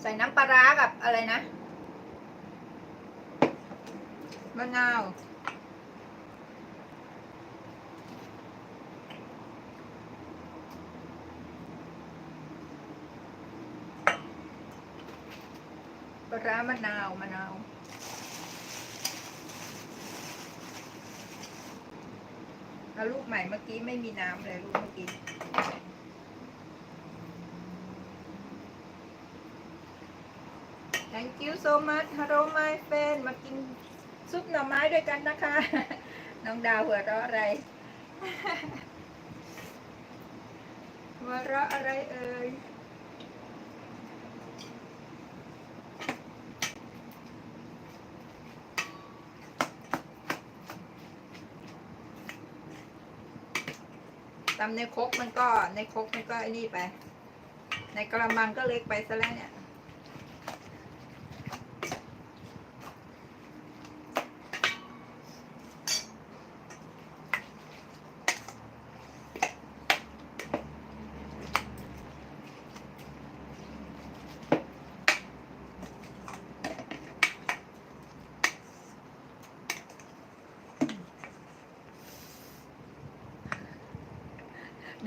ใส่น้ำปลาร้ากับอะไรนะมะนาวปลาร้ามะนาวมะนาว แล้วลูกใหม่เมื่อกี้ไม่มีน้ำเลยลูกเมื่อกี้ Thank you so much Hello my friend มากินซุปหน่อไม้ด้วยกันนะคะ น้องดาวหัวเราะอะไร หัวเราะอะไรเอ่ยตำในคกมันก็ในคกมันก็ไอ้นี่ไป ในกระมังก็เล็กไปซะแล้วเนี่ย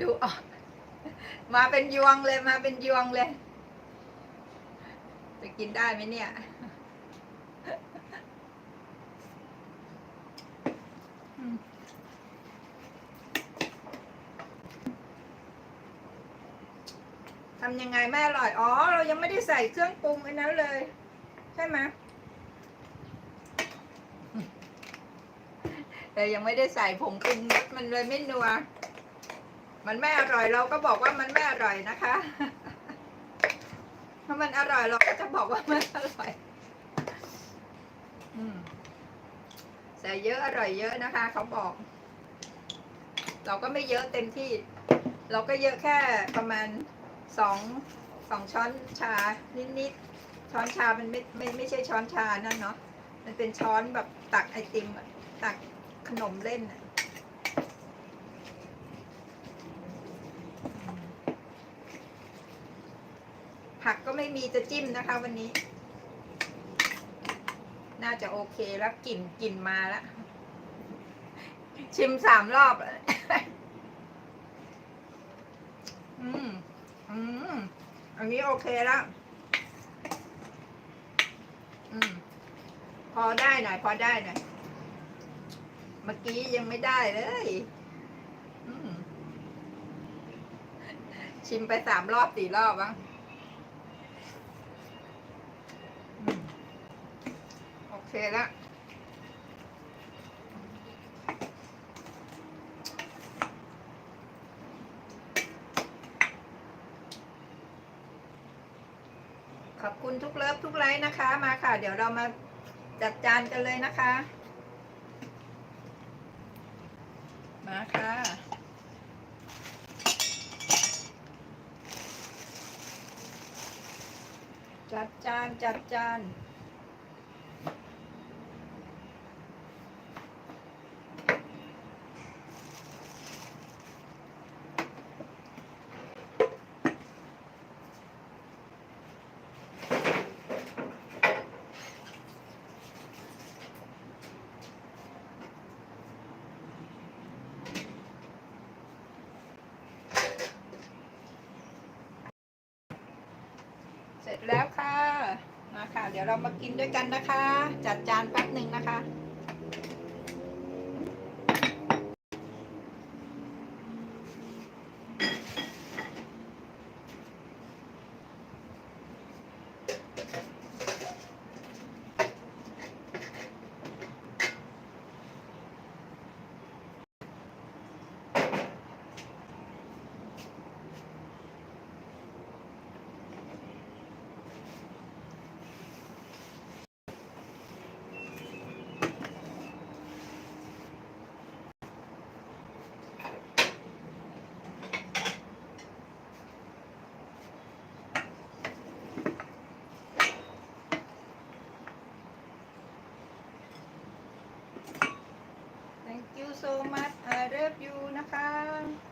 ดูออกมาเป็นยวงเลยมาเป็นยวงเลย จะกินได้ไหมเนี่ย ทำยังไงแม่อร่อย อ๋อ เรายังไม่ได้ใส่เครื่องปรุงอันนั้นเลย ใช่ไหมแต่ยังไม่ได้ใส่ผงปรุงรสมันเลยไม่นัว มันไม่อร่อยเราก็บอกว่ามันไม่อร่อยนะคะ ถ้ามันอร่อยเราก็จะบอกว่ามันอร่อยอืมใส่เยอะอร่อยเยอะนะคะ เขาบอก เราก็ไม่เยอะเต็มที่ เราก็เยอะแค่ประมาณสองสองช้อนชา นิดๆช้อนชามันไม่ไม่ไม่ใช่ช้อนชานั่นเนาะมันเป็นช้อนแบบตักไอติมตักขนมเล่นอะ ผักก็ ไม่มีจะจิ้มนะคะวันนี้ น่าจะโอเคแล้วกลิ่นกลิ่นมาแล้ว ชิมสามรอบอืมอืมอันนี้โอเคแล้วอืมพอได้หน่อยพอได้หน่อยเมื่อกี้ยังไม่ได้เลยชิมไปสามรอบสี่รอบบ้าง อืม คแล้วขอบคุณทุกเลิฟทุกไลค์นะคะ มาค่ะ เดี๋ยวเรามาจัดจานกันเลยนะคะ มาค่ะ จัดจานจัดจาน ร็จแล้วค่ะมาค่ะ เดี๋ยวเรามากินด้วยกันนะคะ จัดจานแป๊บหนึ่งนะคะ thank you so much I love you นะคะ